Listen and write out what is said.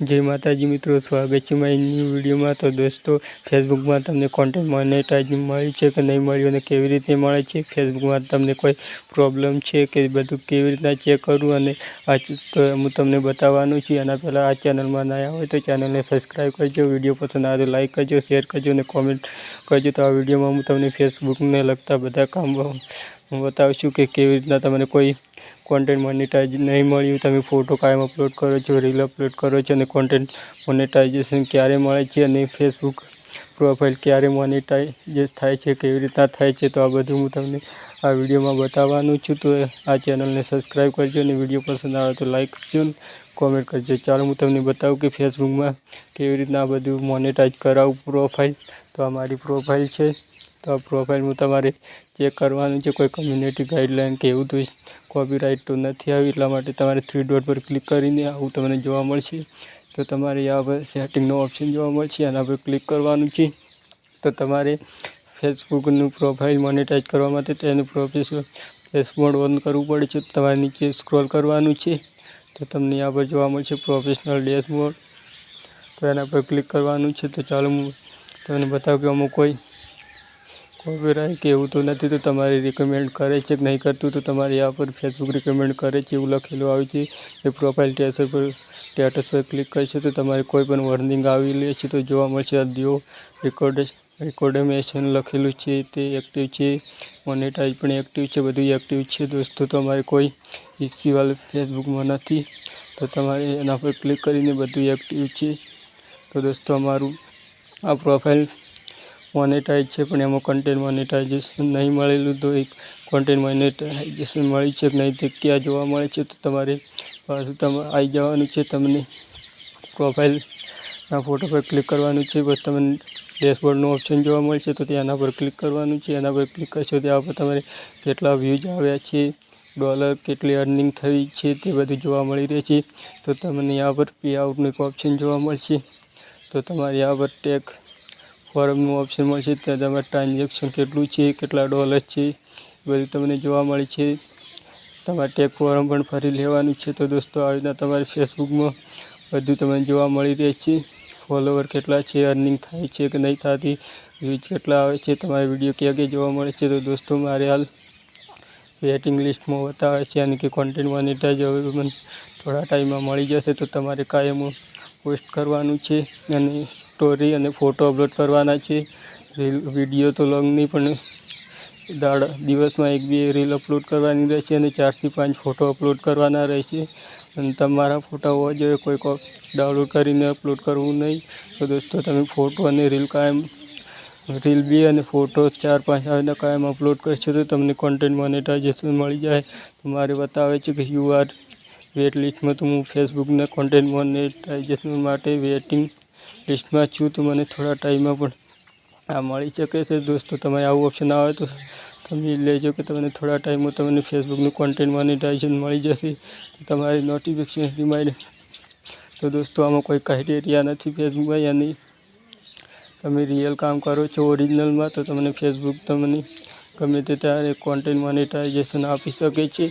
જય માતાજી મિત્રો, સ્વાગત છે મારી ન્યૂ વિડીયોમાં તો દોસ્તો ફેસબુકમાં તમને કોન્ટેન્ટ મોનેટાઇઝિંગ મળી છે કે નહીં મળ્યું અને કેવી રીતે મળે છે? ફેસબુકમાં તમને કોઈ પ્રોબ્લેમ છે કે બધું કેવી રીતના ચેક કરવું અને આ હું તમને બતાવવાનું છું. એના પહેલાં આ ચેનલમાં ના હોય તો ચેનલને સબસ્ક્રાઈબ કરજો વીડિયો પસંદ આવે તો લાઈક કરજો શેર કરજો અને કોમેન્ટ કરજો. તો આ વિડીયોમાં હું તમને ફેસબુકને લગતા બધા કામ હું બતાવું છું કે કેવી રીતના તમને કોઈ કોન્ટેન્ટ મોનેટાઇઝ નહીં મળ્યું, તમે ફોટો કાયમ અપલોડ કરો છો રીલ અપલોડ કરો છો અને કોન્ટેન્ટ મોનેટાઇઝેશન ક્યારે મળે છે અને ફેસબુક પ્રોફાઇલ ક્યારે મોનેટાઇઝ થાય છે, કેવી રીતના થાય છે, તો આ બધું હું તમને આ વિડીયોમાં બતાવવાનું છું. તો આ ચેનલને સબસ્ક્રાઈબ કરજો અને વીડિયો પસંદ આવે તો લાઇક કરજો કોમેન્ટ કરજો. ચાલો હું તમને બતાવું કે ફેસબુકમાં કેવી રીતના આ બધું મોનેટાઇઝ કરાવું પ્રોફાઇલ તો આ મારી પ્રોફાઇલ છે. તો પ્રોફાઇલમાં તમારે ચેક કરવાનું છે, કોઈ કમ્યુનિટી ગાઈડલાઇન કે એવું તો કોપીરાઇટ તો નથી આવી, એટલા માટે તમારે થ્રી ડોટ પર ક્લિક કરીને આવું તમને જોવા મળશે. તો તમારે આ પર સેટિંગનો ઓપ્શન જોવા મળશે આના પર ક્લિક કરવાનું છે. તો તમારે ફેસબુકનું પ્રોફાઇલ મોનિટાઇઝ કરવા માટે તેનું પ્રોફેશનલ ફેસ મોડ ઓન કરવું પડે છે. તમારે નીચે સ્ક્રોલ કરવાનું છે. તો તમને આ પર જોવા મળશે પ્રોફેશનલ ડેશબોર્ડ તો એના પર ક્લિક કરવાનું છે. તો ચાલો હું તમને બતાવું કે અમુક કોઈ કોપીરાઇટ કે એવું તો નથી તો તમારે રિકમેન્ડ કરે છે કે નહીં કરતું તો તમારી આ પર ફેસબુક રિકમેન્ડ કરે છે એવું લખેલું આવે છે. એ પ્રોફાઇલ ટેસર પર સ્ટેટસ પર ક્લિક કરશે તો તમારે કોઈ પણ વોર્નિંગ આવી લે છે તો જોવા મળશે. આ દિયો રેકોર્ડ રેકોર્ડમેશન લખેલું છે, તે એક્ટિવ છે મોનેટાઇઝ પણ એક્ટિવ છે બધું એક્ટિવ છે. દોસ્તો, તમારે કોઈ ઇસ્યુવાલ ફેસબુકમાં નથી તો તમારે એના પર ક્લિક કરીને બધું એક્ટિવ છે. તો દોસ્તો, અમારું આ પ્રોફાઇલ મોનેટાઈઝ છે, પણ એમાં કન્ટેન્ટ મોનેટાઇઝેશન નહીં મળેલું તો એક કોન્ટેન્ટ મોનેટાઇઝેશન મળી છે કે નહીં તે ક્યાં જોવા મળે છે તો તમારે પાછું તમારે આવી જવાનું છે, તમને પ્રોફાઇલના ફોટો પર ક્લિક કરવાનું છે, પછી તમને ડેશબોર્ડનું ઓપ્શન જોવા મળશે તો તેના પર ક્લિક કરવાનું છે, એના પર ક્લિક કરશો ત્યાં પર તમારે કેટલા વ્યૂઝ આવ્યા છે ડોલર કેટલી અર્નિંગ થઈ છે તે બધું જોવા મળી રહે છે. તો તમને આ પર પે આઉટનું એક ઓપ્શન જોવા મળશે. તો તમારે આ પર ટેગ ફોરમનું ઓપ્શન મળશે, ત્યાં તમારે ટ્રાન્ઝેક્શન કેટલું છે, કેટલા ડોલર છે બધું તમને જોવા મળે છે. તમારે ટેક ફોરમ પણ ફરી લેવાનું છે. તો દોસ્તો, આવી રીતના તમારે ફેસબુકમાં બધું તમને જોવા મળી રહે છે. ફોલોવર કેટલા છે અર્નિંગ થાય છે કે નહીં થતી વ્યૂઝ કેટલા આવે છે, તમારે વીડિયો ક્યાં ક્યાં જોવા મળે છે. તો દોસ્તો, મારે હાલ વેટિંગ લિસ્ટમાં બતાવે છે. અને કે કોન્ટેન્ટ મોનિટાઈઝ હવે મને થોડા ટાઈમમાં મળી જશે. તો તમારે કાયમ પોસ્ટ કરવાનું છે અને સ્ટોરી અને ફોટો અપલોડ કરવાના છે. રીલ, વીડિયો તો લોંગ નહીં પણ દાડ દિવસમાં એક બે રીલ અપલોડ કરવાની રહેશે અને ચારથી પાંચ ફોટો અપલોડ કરવાના રહેશે. અને તમારા ફોટા હોવા જોઈએ, કોઈ ડાઉનલોડ કરીને અપલોડ કરવું નહીં. તો દોસ્તો, તમે ફોટો અને રીલ કાયમ, રીલ બી અને ફોટો ચાર પાંચ આવીને કાયમ અપલોડ કરશો તો તમને કોન્ટેન્ટ મોનેટાઇઝેશન મળી જાય. મારે બતાવે છે કે યુ આર વેટ લિસ્ટમાં તો હું ફેસબુકના કોન્ટેન્ટ મોનેટાઇઝેશન માટે વેટિંગ લિસ્ટમાં છું, તો મને થોડા ટાઈમમાં પણ આ મળી શકે છે. દોસ્તો, તમારે આવું ઓપ્શન આવે તો તમે લેજો કે તમને થોડા ટાઈમમાં તમને ફેસબુકનું કોન્ટેન્ટ મોનેટાઇઝેશન મળી જશે. તમારી નોટિફિકેશન રિમાઇન્ડ તો દોસ્તો, આમાં કોઈ ક્રાઇટેરિયા નથી ફેસબુકમાં, યાની તમે રિયલ કામ કરો છો ઓરિજિનલમાં તો તમને ફેસબુક તમને ગમે તે ત્યારે કોન્ટેન્ટ મોનેટાઇઝેશન આપી શકે છે.